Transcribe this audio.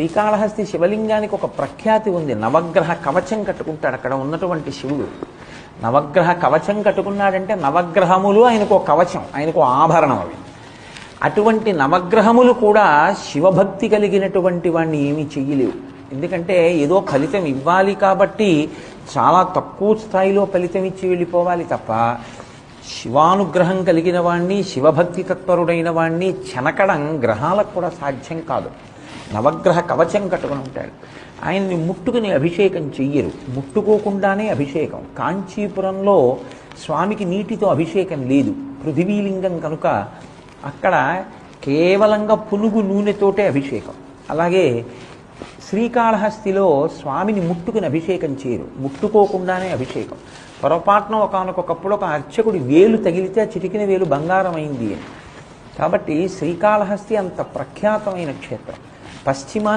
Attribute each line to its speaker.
Speaker 1: శ్రీకాళహస్తి శివలింగానికి ఒక ప్రఖ్యాతి ఉంది. నవగ్రహ కవచం కట్టుకుంటాడు. అక్కడ ఉన్నటువంటి శివుడు. నవగ్రహ కవచం కట్టుకున్నాడంటే నవగ్రహములు ఆయనకు ఒక కవచం ఆయనకు ఆభరణం అవి. అటువంటి నవగ్రహములు కూడా శివభక్తి కలిగినటువంటి వాడిని ఏమీ చెయ్యలేవు. ఎందుకంటే ఏదో ఫలితం ఇవ్వాలి కాబట్టి చాలా తక్కువ స్థాయిలో ఫలితం ఇచ్చి వెళ్ళిపోవాలి తప్ప శివానుగ్రహం కలిగిన వాణ్ణి శివభక్తి తత్పరుడైన వాణ్ణి చెనకడం గ్రహాలకు కూడా సాధ్యం కాదు. నవగ్రహ కవచం కట్టుకుని ఉంటాడు. ఆయన్ని ముట్టుకుని అభిషేకం చెయ్యరు. ముట్టుకోకుండానే అభిషేకం. కాంచీపురంలో స్వామికి నీటితో అభిషేకం లేదు. పృథివీలింగం కనుక అక్కడ కేవలంగా పునుగు నూనెతోటే అభిషేకం. అలాగే శ్రీకాళహస్తిలో స్వామిని ముట్టుకుని అభిషేకం చేయరు. ముట్టుకోకుండానే అభిషేకం. పొరపాటున ఒకనకొకప్పుడు ఒక అర్చకుడి వేలు తగిలితే ఆ చిటికిన వేలు బంగారమైంది అని. కాబట్టి శ్రీకాళహస్తి అంత ప్రఖ్యాతమైన క్షేత్రం. Pastimal